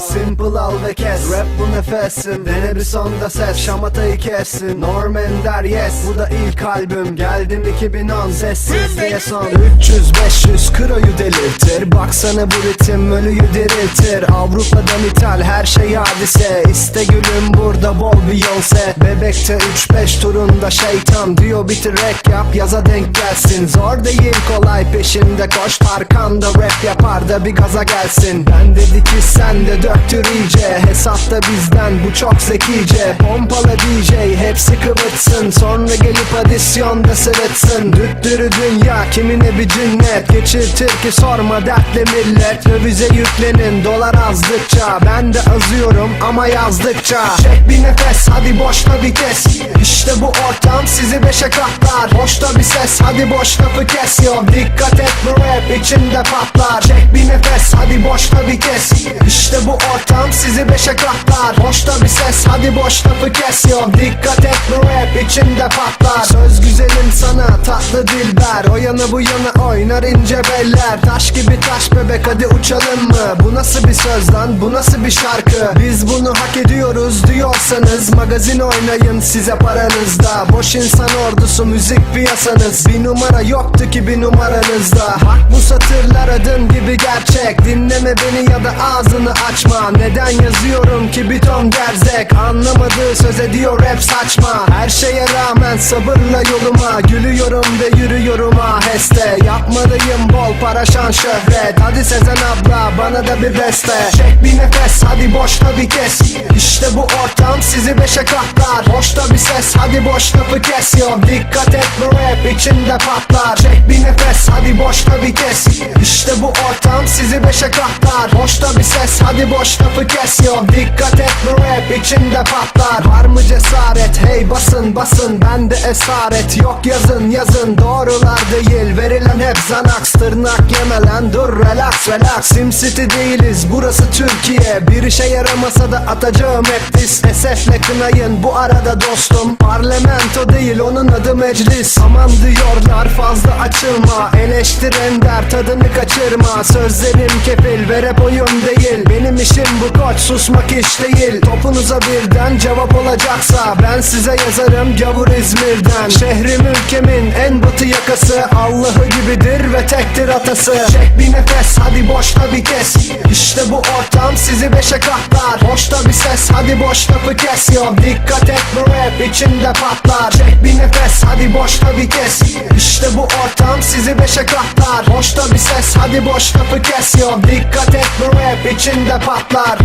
Simple al ve kes. Rap bu nefesin. Dene bir sonda ses. Şamatayı kessin. Norm Ender yes. Bu da ilk albüm. Geldim 2010 Sessiz diye son. 300-500 kroyu delirtir. Baksana bu ritim. Ölüyü diriltir. Avrupa'dan ithal. Her şey hadise. İste gülüm burada bol Beyoncé Bebekte 3-5 turunda şeytan. Diyor bitir rap yap. Yaza denk gelsin. Zor değil kolay. Peşinde koş. Arkanda rap yapar da bir gaza gelsin. Ben dedi ki sen de döktür iyice. Hesapta bizden bu çok zekice. Pompala DJ hepsi kıvıtsın. Sonra gelip adisyonda sırıtsın Düttürü dünya kimine bir cinnet? Geçirtir ki sorma dertle millet. Dövize yüklenin dolar azdıkça. Ben de azıyorum ama yazdıkça. Çek bir nefes hadi boşta vites İşte bu ortam sizi beşe katlar. Boşta bir ses hadi boş lafı kes. Yo Dikkat et bu rap içinde patlar. Çek bir nefes hadi boşta vites İşte bu ortam sizi beşe katlar. Boşta bir ses hadi boş lafı kes. Yo Dikkat et bu rap içinde patlar. Söz güzelim sana tatlı dilber. O yana bu yana oynar ince beller. Taş gibi taş bebek hadi uçalım mı? Bu nasıl bir söz lan? Bu nasıl bir şarkı? Biz bunu hak ediyoruz diyorsanız Magazin oynayın size paranızda. Boş insan ordusu müzik piyasanız. Bir numara yoktu ki bir numaranızda. Bak bu satırlar adın gibi gerçek. Dinleme beni ya da ağzını açma Neden yazıyorum ki bir ton gerzek? Anlamadığı söz ediyor rap saçma. Her şeye rağmen sabırla yoluma. Gülüyorum ve yürüyorum aheste. Yapmalıyım bol para şan şöhret. Hadi Sezen abla bana da bir beste. Çek bir nefes hadi boşta bir kes. İşte bu ortam sizi beşe katlar. Boşta bir ses hadi boş lafı kes. Yo Dikkat et bu rap içinde patlar. Çek bir nefes hadi boşta bir kes. İşte bu ortam sizi beşe katlar. Boşta bir ses hadi boş lafı kes yo Dikkat et bu rap içinde patlar. Var mı cesaret? Hey basın basın. Bende esaret. Yok yazın yazın. Doğrular değil. Verilen hep zanaks. Tırnak yemelen dur relax relax. Sim City değiliz. Burası Türkiye. Bir işe yaramasa da atacağım hep diss Esefle kınayın. Bu arada dostum Parlamento değil. Onun adı meclis. Aman diyorlar fazla açılma. Eleştir ender tadını kaçırma. Sözlerim kefil ve rap oyun değil Benim işim bu koç susmak iş değil. Topunuza birden cevap olacaksa Ben size yazarım gavur İzmir'den. Şehrim ülkemin en batı yakası Allah'ı gibidir ve tektir atası. Çek bir nefes hadi boşta bir kes. İşte bu ortam sizi beşe katlar. Boşta bir ses hadi boş lafı kes. Yo Dikkat et bu rap içinde patlar. Çek bir nefes hadi boşta bir kes. İşte bu ortam sizi beşe katlar. Boşta bir ses hadi boş lafı kes yo Dikkat et bu rap içinde patlar